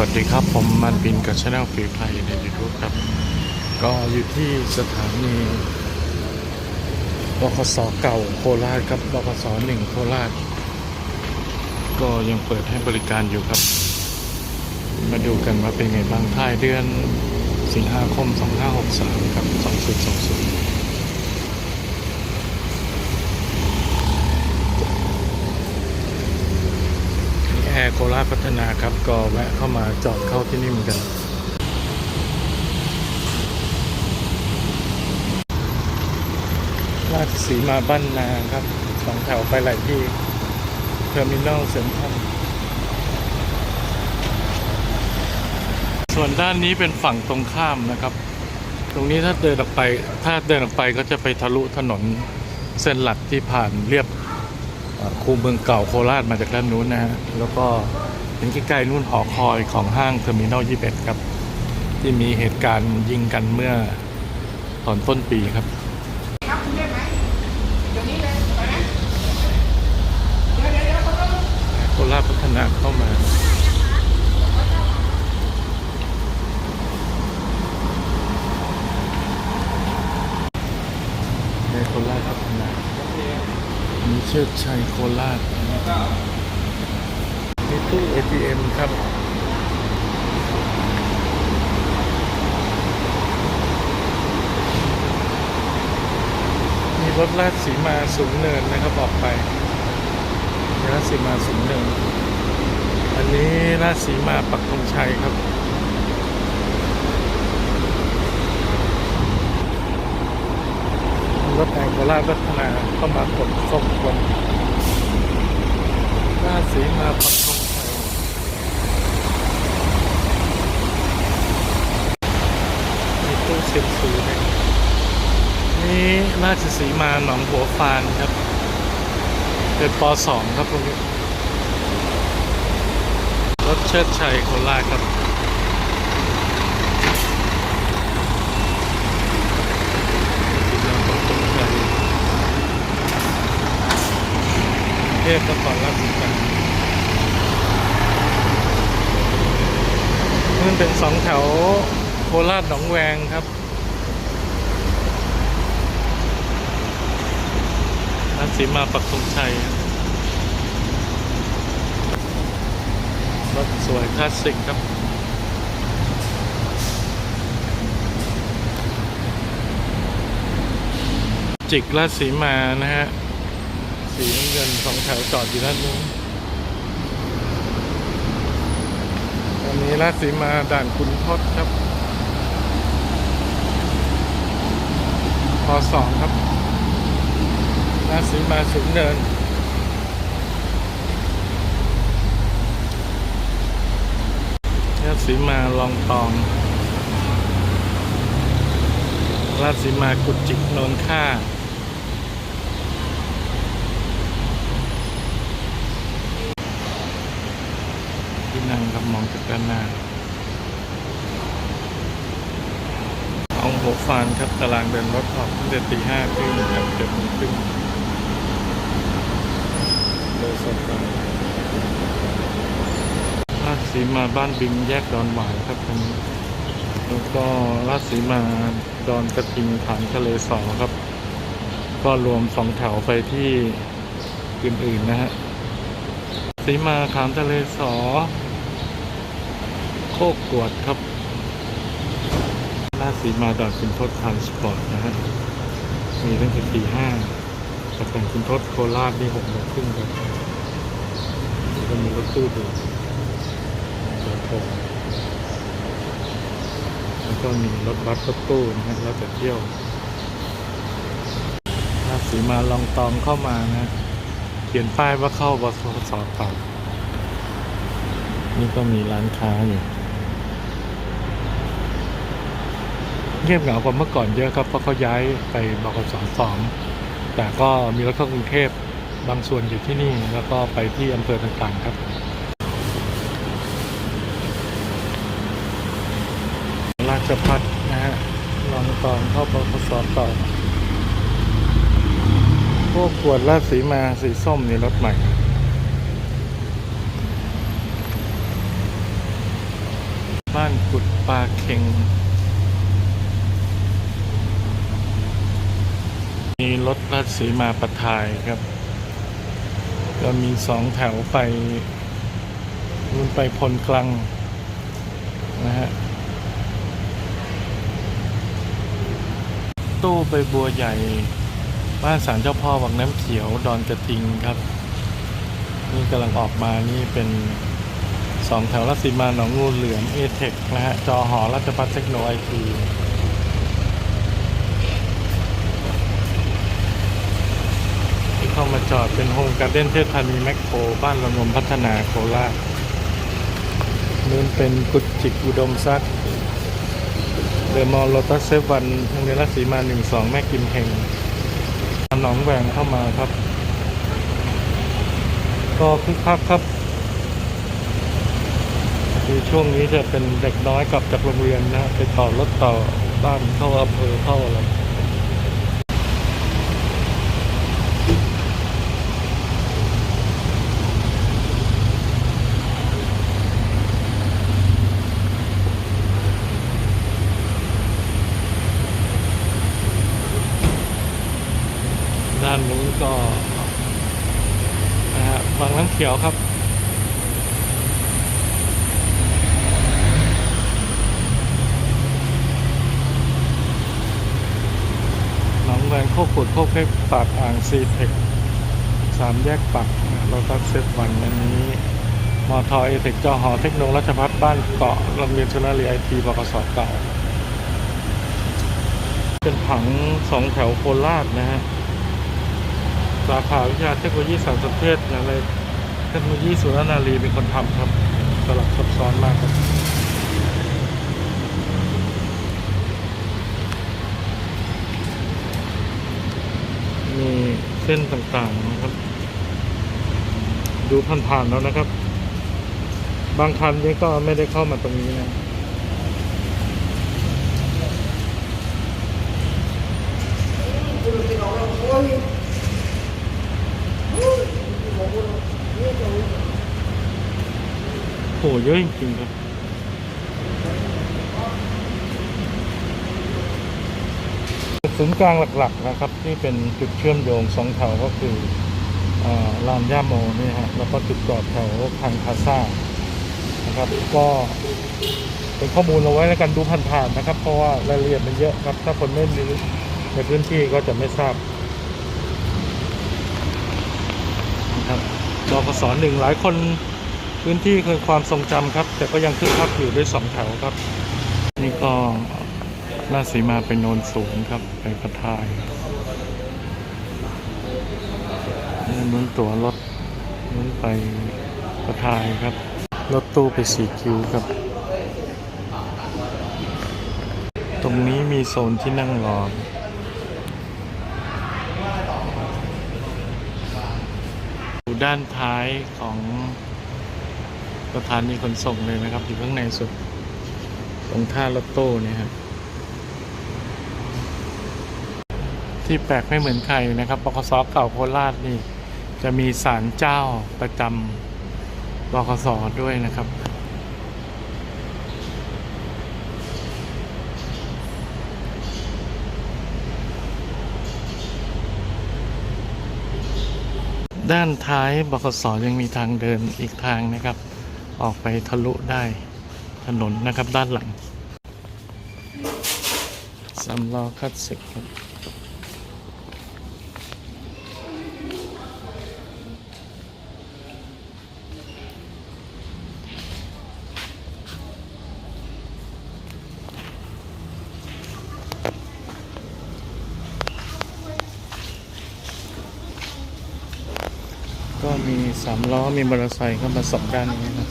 วัสดีครับ ผมมันบินกับช anel ฟรีไทยในยูทูบครับ ก็อยู่ที่สถานีบคสเก่าโคราชครับบคสหนึ่งโคราช ก็ยังเปิดให้บริการอยู่ครับ มาดูกันว่าเป็นไงบ้างท้ายเดือนสิงหาคม 2563 ครับ 2020 แอร์ โคราชพัฒนาครับ ก็แวะเข้ามาจอดเข้าที่นี่เหมือนกัน ราชสีมาบ้านนาครับสองแถวไปหลายที่เทอร์มินอลเซ็นทรัลส่วนด้านนี้เป็นฝั่งตรงข้ามนะครับ ตรงนี้ถ้าเดินออกไป ถ้าเดินออกไปก็จะไปทะลุถนนเส้นหลักที่ผ่านเรียบ คูเมืองเก่าโคราชมาจากด้านนู้นนะฮะแล้วก็เห็นใกล้ๆนู่นหอคอยของห้างเทอร์มินอล21ครับ ที่มีเหตุการณ์ยิงกันเมื่อตอนต้นปีครับครับคุณเรียกไหมเดี๋ยวนี้เลยไปนะเดี๋ยวเดี๋ยวเดี๋ยวเขาต้องโคราชพัฒนาเข้ามา ในโคราชพัฒนามีเชิดชัยโคราชมีตู้ ATM ครับมีรถลาดสีมาสูงเนินนะครับออกไปลาดสีมาสูงเนิน อันนี้ราชสีมาปักธงชัยครับ รถแห่งโคราพัฒนาเข้ามากดส่งคนราสีมาปักธงชัยมีตู้เซ็นซูนะนี่ราชสีมาหนองหัวฟานครับเป็นป .2 ครับตรงนี้รถเชิดชัยโคราชครับเท พนครราชสีมามันเป็นสองแถวโคราชหนองแวงครับราชสีมาปักธงชัยรถสวยคลาสสิกครับจิกราชสีมานะฮะ สีน้ำเงินสองแถวจอดอยู่ด้านนู้นอันนี้ราชสีมาด่านคุณทศครับพอสองครับราชสีมาสูงเนินราชสีมาลองตอง ราชสีมากุจิกนนค่า ที่นั่งครับมองจากด้านหน้าเอาหัวฟานครับตารางเดินรถออกตั้งแต่ตีห้าครึ่งครับเจ็ดโมงครึ่งโดยสดกันราชสีมาบ้านบิงแยกดอนหวายครับตรงนี้แล้วก็ราชสีมาดอนกระทิงฐานทะเลสอครับ ก็รวมสองแถวไปที่อื่นๆนะฮะสีมาขามทะเลสอ โคกกวดครับราสีมาดอนคุณทศทานสปอร์ตนะฮะ มีตั้งแต่ตีห้าแต่แต่งคุณทศโคราชนี่หกโมงครึ่งครับก็มีรถตู้ดูรถผมแล้วก็มีรถบัสรถตู้นะฮะแล้วแต่เที่ยวราสีมาลองตองเข้ามานะ เขียนป้ายว่าเข้าบสสเก่านี่ก็มีร้านค้าอยู่ เงียบเหงากว่าเมื่อก่อนเยอะครับ เพราะเขาย้ายไปบกสสองแต่ก็มีรถเข้ากรุงเทพบางส่วนอยู่ที่นี่แล้วก็ไปที่อำเภอต่างๆครับราชพัฒนะฮะลองตอนเข้าปพสต่อพวกขวดราชสีมาสีส้มนี่รถใหม่บ้านกุดปลาเข็ง รถราชสีมาประทายครับ ก็มีสองแถวไปนู่นไปพลกลังนะฮะตู้ไปบัวใหญ่ บ้านศาลเจ้าพ่อวังน้ำเขียวดอนกระทิงครับ นี่กำลังออกมานี่เป็นสองแถวรัศสีมาหนองงูเหลือมเอเทคนะฮะ จอหอรัชพัฒเทคโนโลยีที่ เข้ามาจอดเป็นโฮมการ์เด้นเทพธานีแมคโครบ้านระงมพัฒนาโคราชนู่นเป็นกุจิกอุดมทรัพย์เดอะมอลล์โลตัสเซวันโรงเรียนรัสีมาหนึ่งสองแม่กิมเฮงหนองแหวงเข้ามาครับ ก็คึกคักครับคือช่วงนี้จะเป็นเด็กน้อยกลับจากโรงเรียนนะไปต่อรถต่อบ้านเข้าอำเภอเข้าอะไรด้านนู้นก็นะฮะบางน้ำเขียวครับหนองแวงโคกขุดโคกเพชรปากอ่างซีเทคสามแยกปักเราตัดเซตวันอันนี้มอทอเอเทคจอหอเทคโนโลยีราชพัฒบ้านเกาะโรงเรียนชนาลีไอทีบกสเก่า เป็นผังสองแถวโคราชนะฮะสาขาวิชาเทคโนโลยีสารสนเทศอะไร ทคโนโลยีสุรนารีเป็นคนทำครับสลับซับซ้อนมากครับมีเส้นต่างๆนะครับ ดูผ่านๆแล้วนะครับ บางคันนี้ก็ไม่ได้เข้ามาตรงนี้นะ เยอะจริงๆครับศูนย์กลางหลักๆนะครับ ที่เป็นจุดเชื่อมโยงสองแถวก็คืออลานย่าโมนี่ฮะแล้วก็จุดจอดแถวทางพาซ่านะครับ ก็เป็นข้อมูลเอาไว้ในการดูผ่านๆนะครับ เพราะว่ารายละเอียดมันเยอะครับ ถ้าคนไม่รู้ในพื้นที่ก็จะไม่ทราบนะครับบกสหนึ่งหลายคน พื้นที่เคยความทรงจำครับ แต่ก็ยังคึกคักอยู่ด้วยสองแถวครับ นี่ก็ราชสีมาไปโนนสูงครับ ไปประทายนี่นุ้นตั๋วรถนุ้นไปประทายครับ รถตู้ไปสี่คิวครับ ตรงนี้มีโซนที่นั่งรออยู่ด้านท้ายของ สถานีขนส่งเลยนะครับ อยู่ข้างในสุด ตรงท่ารถตู้เนี่ยครับที่แปลกไม่เหมือนใครนะครับบคสเก่าโคราชนี่ จะมีศาลเจ้าประจำบคสด้วยนะครับ ด้านท้ายบคสยังมีทางเดินอีกทางนะครับ ออกไปทะลุได้ถนนนะครับด้านหลังสำล้อคลาสสิกครับ ก็มี สามล้อมีมอเตอร์ไซค์เข้ามาสองด้านนี้นะ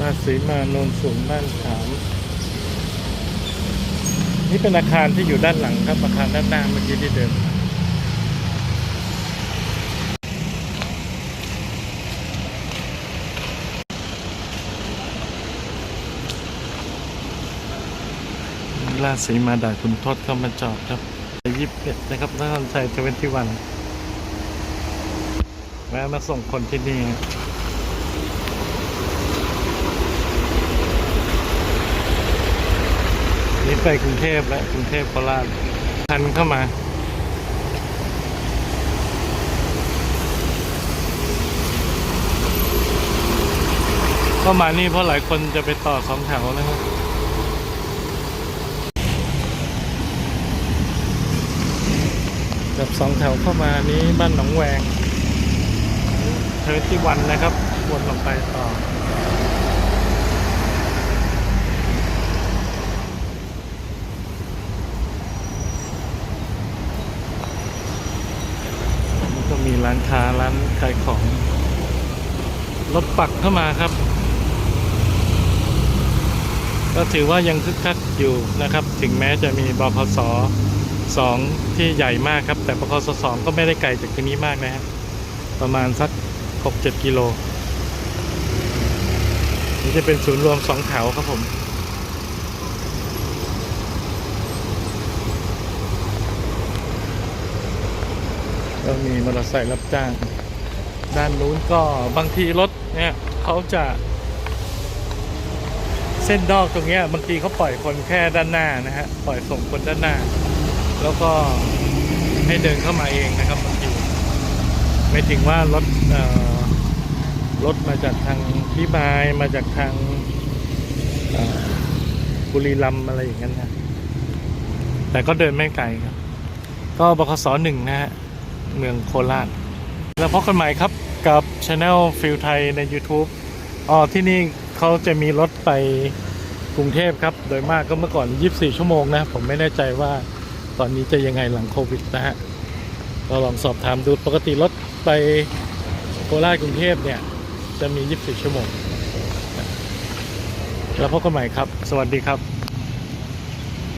ราชสีมาโนนสูงบ้านขามนี่เป็นอาคารที่อยู่ด้านหลังครับอาคารด้านหน้าเมื่อกี้ที่เดิม ราชสีมาด่านคุณทศเข้ามาจอดครับยี่สิบเอ็ดนะครับนครชัยทเวนตี้วันแวะมาส่งคนที่นี่นี่ไปกรุงเทพและกรุงเทพโคราชทันเข้ามาเข้ามานี่เพราะหลายคนจะไปต่อสองแถวนะครับ กับสองแถวเข้ามานี้บ้านหนองแวงเทอร์ที่วันนะครับ วนลงไปต่อ ก็มีร้านค้าร้านขายของ รถปักเข้ามาครับ ก็ถือว่ายังคึกคักอยู่นะครับ ถึงแม้จะมีบพส สองที่ใหญ่มากครับ แต่บพสสองก็ไม่ได้ไกลจากที่นี้มากนะฮะประมาณสัก 6-7 กิโล นี่จะเป็นศูนย์รวมสองแถวครับผมก็มีมอเตอร์ไซค์รับจ้าง ด้านนู้นก็บางทีรถเนี่ยเขาจะเส้นดอกตรงเนี้ยบางทีเขาปล่อยคนแค่ด้านหน้านะฮะ ปล่อยส่งคนด้านหน้า แล้วก็ให้เดินเข้ามาเองนะครับบางทีไม่ถึงว่ารถรถมาจากทางพิบายมาจากทางบุรีรัมย์อะไรอย่างนั้นนะแต่ก็เดินไม่ไกลครับ ก็บคสหนึ่งนะฮะเมืองโคราช แล้วพบกันใหม่ครับกับช anel ฟิลไทยใน YouTube อ๋อที่นี่เขาจะมีรถไปกรุงเทพครับ โดยมากก็เมื่อก่อน 24 ชั่วโมงนะ ผมไม่แน่ใจว่า ตอนนี้จะยังไงหลังโควิดนะฮะก็ลองสอบถามดูปกติรถไปโคราชกรุงเทพเนี่ย จะมี 24 ชั่วโมง แล้วพบกันใหม่ครับ สวัสดีครับ